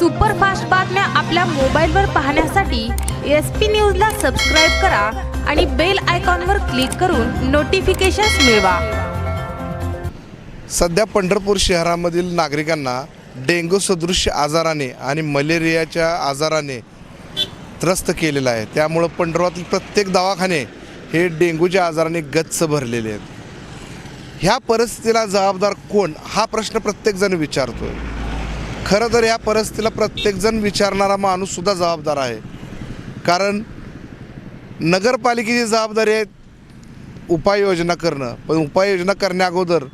Superfast बातम्या आपल्या मोबाईलवर पाहण्यासाठी एस पी न्यूजला सबस्क्राईब करा आणि बेल आयकॉनवर क्लिक करून नोटिफिकेशन्स मिळवा. सध्या पंढरपूर शहरामधील नागरिकांना डेंग्यू सदृश आजाराने आणि मलेरियाच्या आजाराने त्रस्त केलेलं आहे. त्यामुळं पंढरपुरातील प्रत्येक दवाखाने हे डेंग्यूच्या आजाराने गच्च भरलेले आहेत. ह्या परिस्थितीला जबाबदार कोण? हा प्रश्न प्रत्येकजण विचारतो आहे खरं तर ह्या परिस्थितीला प्रत्येकजण विचारणारा माणूससुद्धा जबाबदार आहे. कारण नगरपालिकेची जबाबदारी आहे उपाययोजना करणं. पण उपाययोजना करण्याअगोदर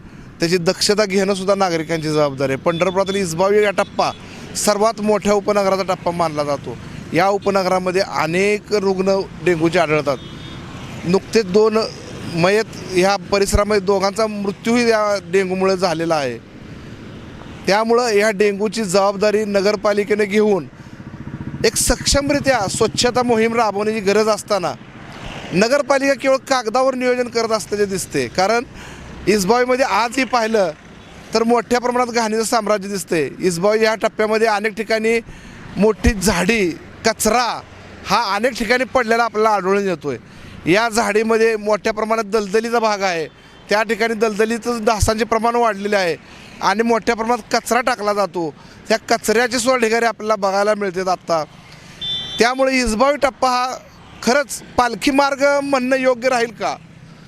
त्याची दक्षता घेणंसुद्धा नागरिकांची जबाबदारी आहे. पंढरपुरातील इसबावी या टप्पा सर्वात मोठ्या उपनगराचा टप्पा मानला जातो. या उपनगरामध्ये अनेक रुग्ण डेंग्यूचे आढळतात. नुकतेच दोन मयत ह्या परिसरामध्ये दोघांचा मृत्यूही या डेंग्यूमुळे झालेला आहे. त्यामुळं ह्या डेंग्यूची जबाबदारी नगरपालिकेने घेऊन एक सक्षमरित्या स्वच्छता मोहीम राबवण्याची गरज असताना नगरपालिका केवळ कागदावर नियोजन करत असल्याचे दिसते. कारण इसबावीमध्ये आजही पाहिलं तर मोठ्या प्रमाणात घाणीचं साम्राज्य दिसते. इसबावी ह्या टप्प्यामध्ये अनेक ठिकाणी मोठी झाडी कचरा हा अनेक ठिकाणी पडलेला आपल्याला आढळून येतो आहे या झाडीमध्ये मोठ्या प्रमाणात दलदलीचा भाग आहे. त्या ठिकाणी दलदलीचं डासांचे प्रमाण वाढलेले आहे. आणि मोठ्या प्रमाणात कचरा टाकला जातो. त्या कचऱ्याचे सुद्धा ढिगारे आपल्याला बघायला मिळतात आत्ता त्यामुळे इसबावी टप्पा हा खरंच पालखी मार्ग म्हणणं योग्य राहील का?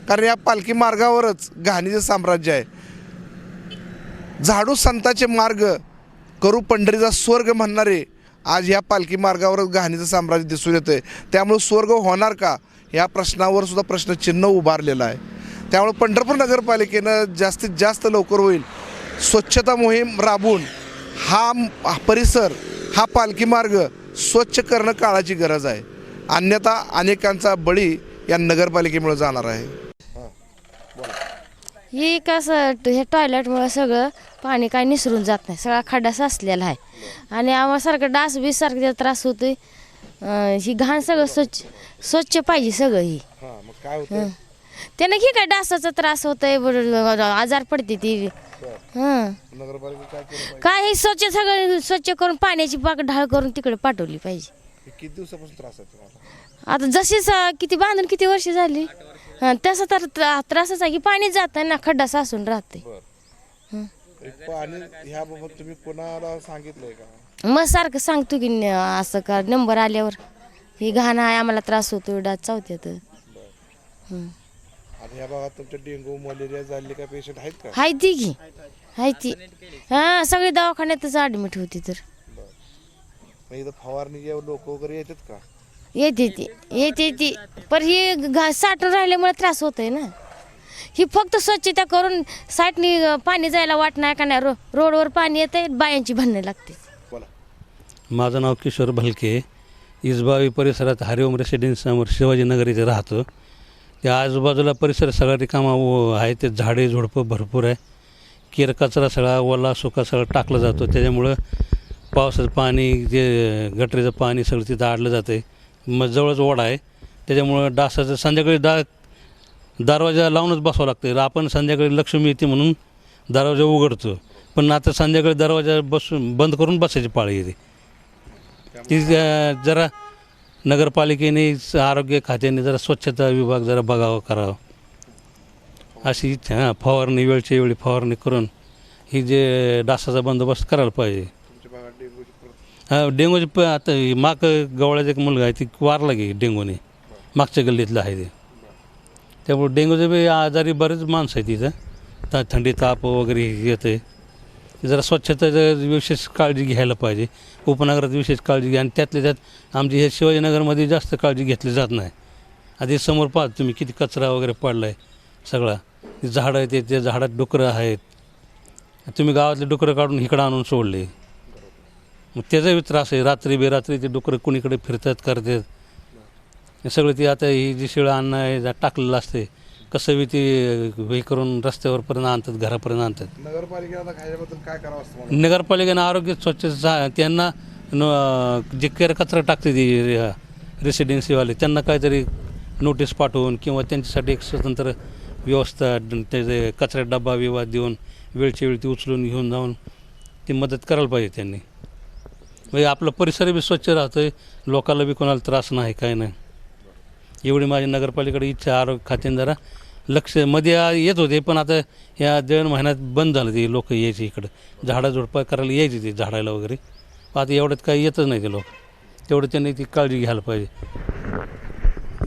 कारण या पालखी मार्गावरच घाणीचं साम्राज्य आहे. झाडू संताचे मार्ग करू पंढरीचा स्वर्ग म्हणणारे आज या पालखी मार्गावर घाणीचं साम्राज्य दिसून येतं आहे त्यामुळे स्वर्ग होणार का? या प्रश्नावर सुद्धा प्रश्नचिन्ह उभारलेलं आहे. त्यामुळे पंढरपूर नगरपालिकेनं जास्तीत जास्त लवकर होईल. स्वच्छता मोहीम राबवून हा परिसर हा पालखी मार्ग स्वच्छ करणं काळाची गरज आहे. अन्यथा अनेकांचा बळी या नगरपालिकेमुळे जाणार आहे. हे कसं हे टॉयलेटमुळे सगळं पाणी काय निसरून जात नाही. सगळा खड्डा साचलेला आहे. आणि आम्हाला सारखं डास बीस सारखं त्रास होतोय ही घाण सगळं स्वच्छ स्वच्छ पाहिजे सगळं ही. मग काय होतं त्यानं की काय डासाचा त्रास होतोय बरं, आजार पडते ती. हं. नगरपालिका काय केलं काय हे स्वच्छ सगळं स्वच्छ करून पाण्याची पाक ढाळ करून तिकडे पाठवली पाहिजे. पाहिजे किती दिवसापासून त्रास आहे तुम्हाला? आता जशी स- किती बांधून किती वर्ष झाली? हं, तसं तर त्रा- त्रासच आहे की पाणी जात ना खड्डा साचून राहते पाणी ह्याबाबत तुम्ही कोणाला सांगितलंय का? मग सारखं सांगतो की न- असं का नंबर आल्यावर. ही घाण आहे आम्हाला त्रास होतो डास चावत्यात. आणि ह्या भागात तुमच्या डेंग्यू मलेरिया झालेले काय पेशंट आहेत का? हाय ती की हाय ती हां सगळी दवाखान्यातच ॲडमिट होती तर. मग इथं फवारणी लोक वगैरे येतात का? येते ती. येते ती. पण ही घा साठून राहिल्यामुळे त्रास होतोय ना. ही फक्त स्वच्छता करून साठणी अं, पाणी जायला वाट नाही का नाही? रो रोडवर पाणी येते बायांची भांडणं लागते. बोला. माझं नाव किशोर भलके. इसबावी परिसरात हरिओम रेसिडेन्ससमोर शिवाजीनगर इथे राहतो. त्या आजूबाजूला परिसर सगळा रिकामा व- आहे ते झाडे झुडपं भरपूर आहे. केर कचरा सगळा ओला सुका सगळा टाकला जातो. त्याच्यामुळं पावसाचं पाणी जे गटरीचं पाणी सगळं तिथं आडलं जातं आहे मग जवळच ओढा आहे. त्याच्यामुळं डासाचं संध्याकाळी दा दरवाजा लावूनच बसावं लागतं आपण संध्याकाळी लक्ष्मी येते म्हणून दरवाजा उघडतो. पण आता संध्याकाळी दरवाजा बसून बंद करून बसायची पाळी येते ती. ज- जरा नगरपालिकेने स- आरोग्य खात्याने जरा स्वच्छता विभाग जरा बघावं करावं. अशी इच्छा हां. फवारणी वेळच्या वेळी फवारणी करून ही जे डासाचा बंदोबस्त करायला पाहिजे. तुमच्या भागात डेंग्यूची प्र- हा डेंगूचे प आता ही माक गवळ्याचा एक मुलगा आहे ती वारला गे डेंगूने. मागच्या गल्लीतलं आहे ते. त्यामुळे डेंगूचे बी आजारी बरेच माणसं आहे तिथं ता थंडी ताप वगैरे येतं आहे जरा स्वच्छतेचं विशेष काळजी घ्यायला पाहिजे. उपनगरात विशेष काळजी घ्या. आणि त्यातल्या त्यात आमची हे शिवाजीनगरमध्ये जास्त काळजी घेतली जात नाही. आधी समोर पाहत तुम्ही किती कचरा वगैरे पडला आहे सगळा. ती झाडं आहेत त्या झाडात डुकरं आहेत. तुम्ही गावातले डुकरं काढून इकडं आणून सोडले. मग त्याचाही त्रास आहे. रात्री बेरात्री ते डुकरं कुणीकडे फिरतात करतात. हे सगळं ती आता ही जी शिळं अन्न आहे जा टाकलेलं असते कसं बी ती हे करून रस्त्यावरपर्यंत आणतात घरापर्यंत आणतात. नगरपालिकेला आता काय करावं असतं मला नगरपालिकेनं आरोग्य स्वच्छ सा- त्यांना न- जे केर कचरा टाकते ती रेसिडेन्सीवाले त्यांना काहीतरी नोटीस पाठवून किंवा त्यांच्यासाठी एक स्वतंत्र व्यवस्था ड- त्याचे कचरा डब्बा विवाद देऊन वेळच्या वेळी ती उचलून घेऊन जाऊन ती मदत करायला पाहिजे त्यांनी. म्हणजे आपलं परिसर बी स्वच्छ राहतं आहे लोकांना बी कोणाला त्रास नाही काय नाही. एवढी माझी नगरपालिकेकडे इच्छा आरोग्य खात्याने जरा लक्षमध्ये येत होते पण आता या दोन महिन्यात बंद झालं ते लोक यायचे इकडं. झाडा झुडपा करायला यायची ते झाडायला वगैरे. आता एवढ्यात काही येतच नाही ते लोक. तेवढं त्यांनी ती काळजी घ्यायला पाहिजे.